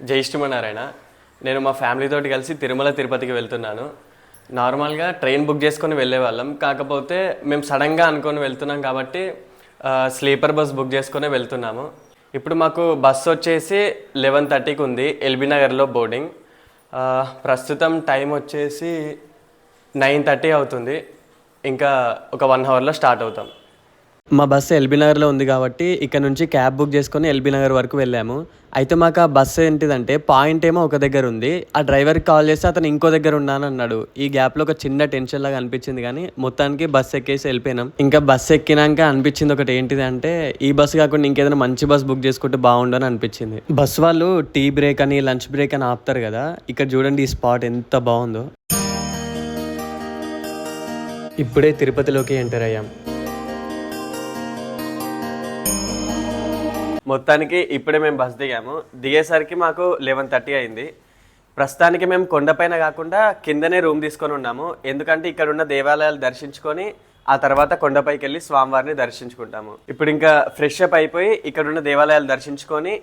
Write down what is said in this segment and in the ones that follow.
జై శ్రీమన్నారాయణ. నేను మా ఫ్యామిలీతో కలిసి తిరుమల తిరుపతికి వెళ్తున్నాను. నార్మల్గా ట్రైన్ బుక్ చేసుకొని వెళ్ళే వాళ్ళం కాకపోతే మేము సడన్గా అనుకొని వెళ్తున్నాం కాబట్టి స్లీపర్ బస్ బుక్ చేసుకొని వెళ్తున్నాము. ఇప్పుడు మాకు బస్సు వచ్చేసి లెవెన్ థర్టీకి ఉంది ఎల్బీ నగర్లో బోర్డింగ్ ప్రస్తుతం టైం వచ్చేసి నైన్ థర్టీ అవుతుంది. ఇంకా ఒక వన్ అవర్లో స్టార్ట్ అవుతాం. మా బస్సు ఎల్బీ నగర్లో ఉంది కాబట్టి ఇక్కడ నుంచి క్యాబ్ బుక్ చేసుకొని ఎల్బీ నగర్ వరకు వెళ్ళాము. అయితే మాకు ఆ బస్సు ఏంటిదంటే పాయింట్ ఏమో ఒక దగ్గర ఉంది. ఆ డ్రైవర్కి కాల్ చేస్తే అతను ఇంకో దగ్గర ఉన్నాను అన్నాడు ఈ గ్యాప్లో ఒక చిన్న టెన్షన్ లాగా అనిపించింది కానీ మొత్తానికి బస్సు ఎక్కేసి వెళ్ళిపోయినాం. ఇంకా బస్సు ఎక్కినాక అనిపించింది ఒకటి ఏంటిది అంటే ఈ బస్సు కాకుండా ఇంకేదైనా మంచి బస్సు బుక్ చేసుకుంటే బాగుండు అని అనిపించింది. బస్సు వాళ్ళు టీ బ్రేక్ అని లంచ్ బ్రేక్ అని ఆపుతారు కదా ఇక్కడ చూడండి ఈ స్పాట్ ఎంత బాగుందో. ఇప్పుడే తిరుపతిలోకి ఎంటర్ అయ్యాం. మొత్తానికి ఇప్పుడే మేము బస్ దిగాము. దిగేసరికి మాకు లెవెన్ థర్టీ అయింది. ప్రస్తుతానికి మేము కొండపైన కాకుండా కిందనే రూమ్ తీసుకొని ఉన్నాము. ఎందుకంటే ఇక్కడ ఉన్న దేవాలయాలు దర్శించుకొని ఆ తర్వాత కొండపైకి వెళ్ళి స్వామివారిని దర్శించుకుంటాము. ఇప్పుడు ఇంకా ఫ్రెష్ అప్ అయిపోయి ఇక్కడ ఉన్న దేవాలయాలు దర్శించుకొని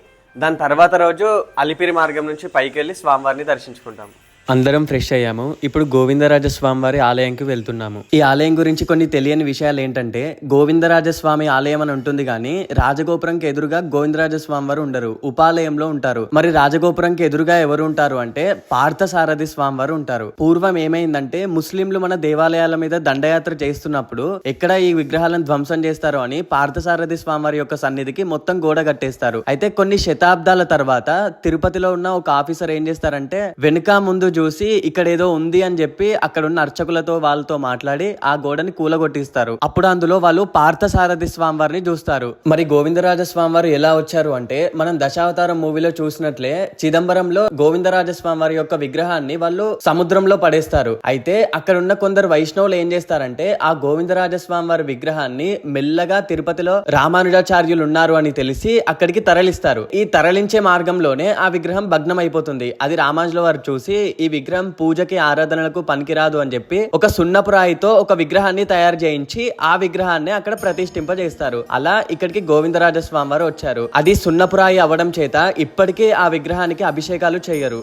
దాని తర్వాత రోజు అలిపిరి మార్గం నుంచి పైకి వెళ్ళి స్వామివారిని దర్శించుకుంటాము. అందరం ఫ్రెష్ అయ్యాము. ఇప్పుడు గోవిందరాజ స్వామి వారి ఆలయంకి వెళ్తున్నాము. ఈ ఆలయం గురించి కొన్ని తెలియని విషయాలు ఏంటంటే గోవిందరాజ స్వామి ఆలయం అని ఉంటుంది కానీ రాజగోపురంకి ఎదురుగా గోవిందరాజ స్వామి వారు ఉండరు ఉపాలయంలో ఉంటారు. మరి రాజగోపురంకి ఎదురుగా ఎవరు ఉంటారు అంటే పార్థసారథి స్వామి వారు ఉంటారు. పూర్వం ఏమైందంటే ముస్లింలు మన దేవాలయాల మీద దండయాత్ర చేస్తున్నప్పుడు ఎక్కడ ఈ విగ్రహాలను ధ్వంసం చేస్తారో అని పార్థసారథి స్వామి వారి యొక్క సన్నిధికి మొత్తం గోడ కట్టేస్తారు. అయితే కొన్ని శతాబ్దాల తర్వాత తిరుపతిలో ఉన్న ఒక ఆఫీసర్ ఏం చేస్తారంటే వెనుక ముందు చూసి ఇక్కడ ఏదో ఉంది అని చెప్పి అక్కడ ఉన్న అర్చకులతో వాళ్ళతో మాట్లాడి ఆ గోడని కూలగొట్టిస్తారు. అప్పుడు అందులో వాళ్ళు పార్థసారథి స్వామి వారిని చూస్తారు. మరి గోవిందరాజ స్వామి వారు ఎలా వచ్చారు అంటే మనం దశావతారం మూవీలో చూసినట్లే చిదంబరంలో గోవిందరాజ స్వామి వారి యొక్క విగ్రహాన్ని వాళ్ళు సముద్రంలో పడేస్తారు. అయితే అక్కడ ఉన్న కొందరు వైష్ణవులు ఏం చేస్తారంటే ఆ గోవిందరాజ స్వామి వారి విగ్రహాన్ని మెల్లగా తిరుపతిలో రామానుజాచార్యులు ఉన్నారు అని తెలిసి అక్కడికి తరలిస్తారు. ఈ తరలించే మార్గంలోనే ఆ విగ్రహం భగ్నం అయిపోతుంది అది రామానుజుల వారు చూసి ఈ విగ్రహం పూజకి ఆరాధనలకు పనికిరాదు అని చెప్పి ఒక సున్నపు రాయితో ఒక విగ్రహాన్ని తయారు చేయించి ఆ విగ్రహాన్ని అక్కడ ప్రతిష్ఠింపజేస్తారు. అలా ఇక్కడికి గోవిందరాజ స్వామి వారు వచ్చారు. అది సున్నపురాయి అవడం చేత ఇప్పటికీ ఆ విగ్రహానికి అభిషేకాలు చేయరు.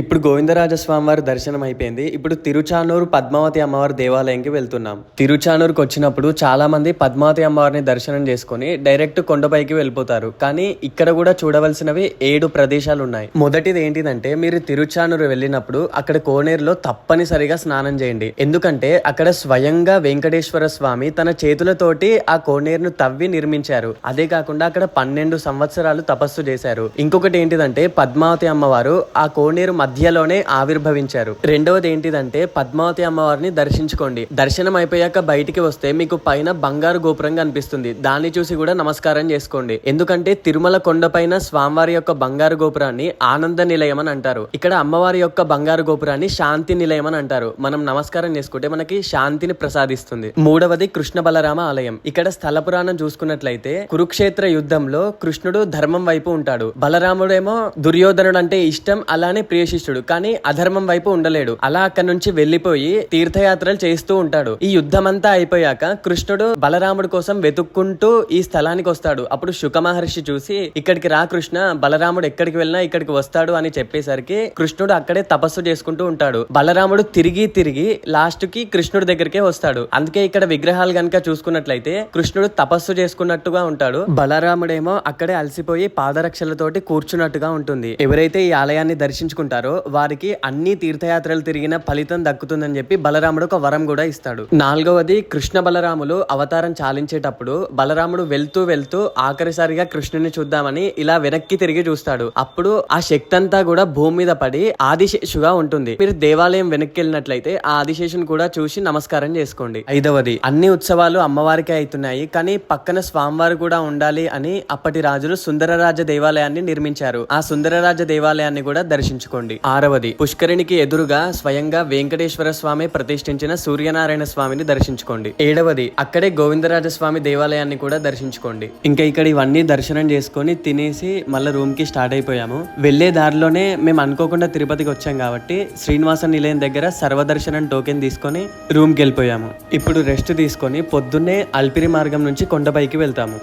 ఇప్పుడు గోవిందరాజ స్వామి వారి దర్శనం అయిపోయింది. ఇప్పుడు తిరుచానూరు పద్మావతి అమ్మవారి దేవాలయంకి వెళ్తున్నాం. తిరుచానూరుకి వచ్చినప్పుడు చాలా మంది పద్మావతి అమ్మవారిని దర్శనం చేసుకొని డైరెక్ట్ కొండపైకి వెళ్ళిపోతారు. కానీ ఇక్కడ కూడా చూడవలసినవి ఏడు ప్రదేశాలు ఉన్నాయి. మొదటిది ఏంటిదంటే మీరు తిరుచానూరు వెళ్ళినప్పుడు అక్కడ కోనేరులో తప్పనిసరిగా స్నానం చేయండి. ఎందుకంటే అక్కడ స్వయంగా వెంకటేశ్వర స్వామి తన చేతులతోటి ఆ కోనేరును తవ్వి నిర్మించారు. అదే కాకుండా అక్కడ పన్నెండు సంవత్సరాలు తపస్సు చేశారు. ఇంకొకటి ఏంటిదంటే పద్మావతి అమ్మవారు ఆ కోనేరు మధ్యలోనే ఆవిర్భవించారు. రెండవది ఏంటిదంటే పద్మావతి అమ్మవారిని దర్శించుకోండి. దర్శనం అయిపోయాక బయటికి వస్తే మీకు పైన బంగారు గోపురం కనిపిస్తుంది. దాన్ని చూసి కూడా నమస్కారం చేసుకోండి. ఎందుకంటే తిరుమల కొండపైన స్వామివారి యొక్క బంగారు గోపురాన్ని ఆనంద నిలయం అని అంటారు. ఇక్కడ అమ్మవారి యొక్క బంగారు గోపురాన్ని శాంతి నిలయం అని అంటారు. మనం నమస్కారం చేసుకుంటే మనకి శాంతిని ప్రసాదిస్తుంది. మూడవది కృష్ణ బలరామ ఆలయం. ఇక్కడ స్థల పురాణం చూసుకున్నట్లయితే కురుక్షేత్ర యుద్ధంలో కృష్ణుడు ధర్మం వైపు ఉంటాడు. బలరాముడేమో దుర్యోధనుడు అంటే ఇష్టం అలానే ప్రియశిష్యుడు కానీ అధర్మం వైపు ఉండలేడు. అలా అక్కడి నుంచి వెళ్ళిపోయి తీర్థయాత్రలు చేస్తూ ఉంటాడు. ఈ యుద్ధం అంతా అయిపోయాక కృష్ణుడు బలరాముడి కోసం వెతుక్కుంటూ ఈ స్థలానికి వస్తాడు. అప్పుడు శుక మహర్షి చూసి ఇక్కడికి రా కృష్ణ బలరాముడు ఎక్కడికి వెళ్ళినా ఇక్కడికి వస్తాడు అని చెప్పేసరికి కృష్ణుడు అక్కడే తపస్సు చేసుకుంటూ ఉంటాడు. బలరాముడు తిరిగి తిరిగి లాస్ట్కి కృష్ణుడి దగ్గరికే వస్తాడు. అందుకే ఇక్కడ విగ్రహాలు గనక చూసుకున్నట్లయితే కృష్ణుడు తపస్సు చేసుకున్నట్టుగా ఉంటాడు. బలరాముడేమో అక్కడే అలసిపోయి పాదరక్షలతోటి కూర్చున్నట్టుగా ఉంటుంది. ఎవరైతే ఈ ఆలయాన్ని దర్శించుకుంటారో వారికి అన్ని తీర్థయాత్రలు తిరిగిన ఫలితం దక్కుతుందని చెప్పి బలరాముడు ఒక వరం కూడా ఇస్తాడు. నాలుగవది కృష్ణ బలరాములు అవతారం చాలించేటప్పుడు బలరాముడు వెళ్తూ వెళ్తూ ఆఖరిసారిగా కృష్ణుని చూద్దామని ఇలా వెనక్కి తిరిగి చూస్తాడు. అప్పుడు ఆ శక్తి అంతా కూడా భూమి మీద పడి ఆదిశేషుగా ఉంటుంది. మీరు దేవాలయం వెనక్కి వెళ్ళినట్లయితే ఆ ఆదిశేషుని కూడా చూసి నమస్కారం చేసుకోండి. ఐదవది అన్ని ఉత్సవాలు అమ్మవారికే అవుతున్నాయి కానీ పక్కన స్వామివారు కూడా ఉండాలి అని అప్పటి రాజులు సుందరరాజ దేవాలయాన్ని నిర్మించారు. ఆ సుందరరాజ దేవాలయాన్ని కూడా దర్శించుకోండి. ఉంది ఆరవది. పుష్కరిణికి ఎదురుగా స్వయంగా వెంకటేశ్వర స్వామి ప్రతిష్ఠించిన సూర్యనారాయణ స్వామిని దర్శించుకోండి. ఏడవది. అక్కడే గోవిందరాజ స్వామి దేవాలయాన్ని కూడా దర్శించుకోండి. ఇంకా ఇక్కడ ఇవన్నీ దర్శనం చేసుకొని తినేసి మళ్ళీ రూమ్కి స్టార్ట్ అయిపోయాము. వెళ్ళే దారిలోనే మేము అనుకోకుండా తిరుపతికి వచ్చాం కాబట్టి శ్రీనివాస నిలయం దగ్గర సర్వదర్శనం టోకెన్ తీసుకొని రూమ్కి వెళ్ళిపోయాము. ఇప్పుడు రెస్ట్ తీసుకొని పొద్దున్నే అల్పిరి మార్గం నుంచి కొండపైకి వెళ్తాము.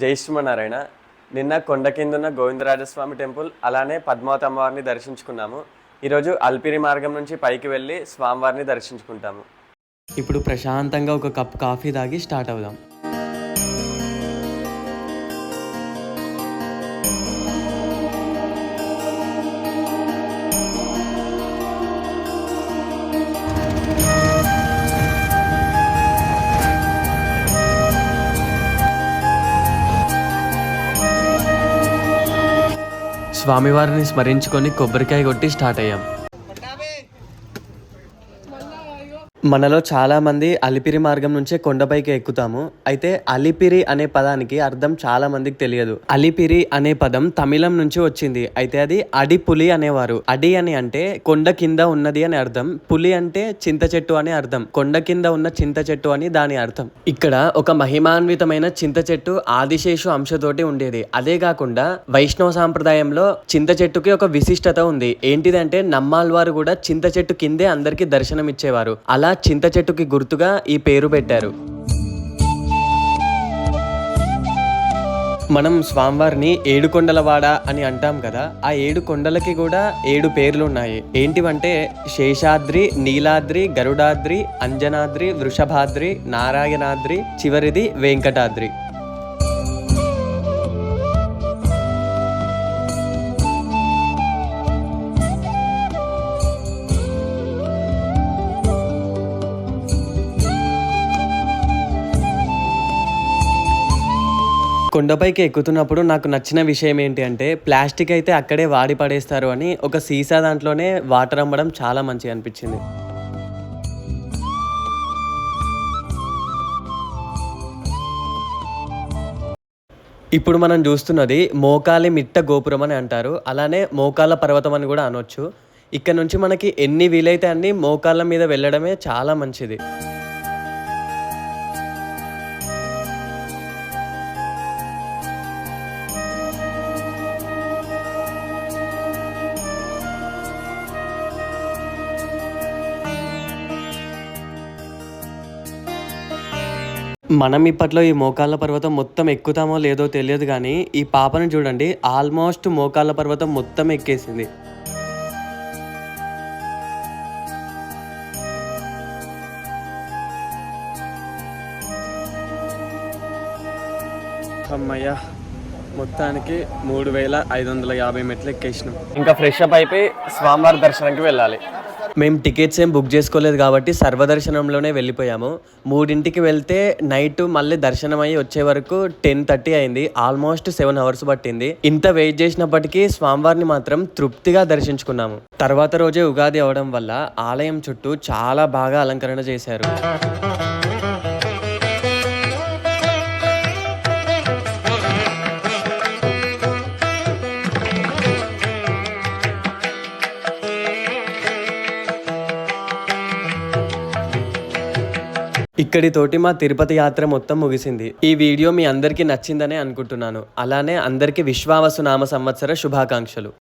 జై శ్రీమనారాయణ నిన్న కొండ కిందున్న గోవిందరాజస్వామి టెంపుల్ అలానే పద్మావతి అమ్మవారిని దర్శించుకున్నాము. ఈరోజు అల్పిరి మార్గం నుంచి పైకి వెళ్ళి స్వామివారిని దర్శించుకుంటాము. ఇప్పుడు ప్రశాంతంగా ఒక కప్ కాఫీ తాగి స్టార్ట్ అవుదాం. స్వామివారిని స్మరించుకొని కొబ్బరికాయ కొట్టి స్టార్ట్ అయ్యాం. మనలో చాలామంది అలిపిరి మార్గం నుంచే కొండపైకి ఎక్కుతాము. అయితే అలిపిరి అనే పదానికి అర్థం చాలా మందికి తెలియదు. అలిపిరి అనే పదం తమిళం నుంచి వచ్చింది. అయితే అది అడి పులి అనేవారు. అడి అని అంటే కొండ కింద ఉన్నది అని అర్థం. పులి అంటే చింత చెట్టు అని అర్థం. కొండ కింద ఉన్న చింత చెట్టు అని దాని అర్థం. ఇక్కడ ఒక మహిమాన్వితమైన చింత చెట్టు ఆదిశేషు అంశతోటి ఉండేది. అదే కాకుండా వైష్ణవ సాంప్రదాయంలో చింత చెట్టుకి ఒక విశిష్టత ఉంది. ఏంటిదంటే నమ్మాల్వారు కూడా చింత చెట్టు కిందే అందరికి దర్శనం ఇచ్చేవారు అలా చింత చెట్టుకి గుర్తుగా ఈ పేరు పెట్టారు. మనం స్వామివారిని ఏడు కొండలవాడ అని అంటాం కదా ఆ ఏడు కొండలకి కూడా ఏడు పేర్లు ఉన్నాయి ఏంటివంటే శేషాద్రి నీలాద్రి గరుడాద్రి అంజనాద్రి వృషభాద్రి నారాయణాద్రి చివరిది వెంకటాద్రి. కొండపైకి ఎక్కుతున్నప్పుడు నాకు నచ్చిన విషయం ఏంటి అంటే ప్లాస్టిక్ అయితే అక్కడే వాడి పడేస్తారు అని ఒక సీసా దాంట్లోనే వాటర్ అమ్మడం చాలా మంచిగా అనిపించింది. ఇప్పుడు మనం చూస్తున్నది మోకాలి మిట్ట గోపురం అని అంటారు. అలానే మోకాళ్ళ పర్వతం అని కూడా అనొచ్చు. ఇక్కడ నుంచి మనకి ఎన్ని వీలైతే అన్ని మోకాళ్ళ మీద వెళ్ళడమే చాలా మంచిది. మనం ఇప్పట్లో ఈ మోకాళ్ళ పర్వతం మొత్తం ఎక్కుతామో లేదో తెలియదు కానీ ఈ పాపను చూడండి ఆల్మోస్ట్ మోకాళ్ళ పర్వతం మొత్తం ఎక్కేసింది. అమ్మయ్య మొత్తానికి మూడు వేల ఐదు వందల యాభై మెట్లు ఎక్కేసినాం. ఇంకా ఫ్రెష్ అప్ అయిపోయి స్వామివారి దర్శనానికి వెళ్ళాలి. మేము టికెట్స్ ఏం బుక్ చేసుకోలేదు కాబట్టి సర్వదర్శనంలోనే వెళ్ళిపోయాము. మూడింటికి వెళ్తే నైట్ మళ్ళీ దర్శనం అయ్యి వచ్చే వరకు టెన్ థర్టీ అయింది. ఆల్మోస్ట్ సెవెన్ అవర్స్ పట్టింది. ఇంత వెయిట్ చేసినప్పటికీ స్వామివారిని మాత్రం తృప్తిగా దర్శించుకున్నాము. తర్వాత రోజే ఉగాది అవడం వల్ల ఆలయం చుట్టూ చాలా బాగా అలంకరణ చేశారు. ఇక్కడితోటి మా తిరుపతి యాత్ర మొత్తం ముగిసింది. ఈ వీడియో మీ అందరికీ నచ్చిందనే అనుకుంటున్నాను. అలానే అందరికీ విశ్వావసు నామ సంవత్సర శుభాకాంక్షలు.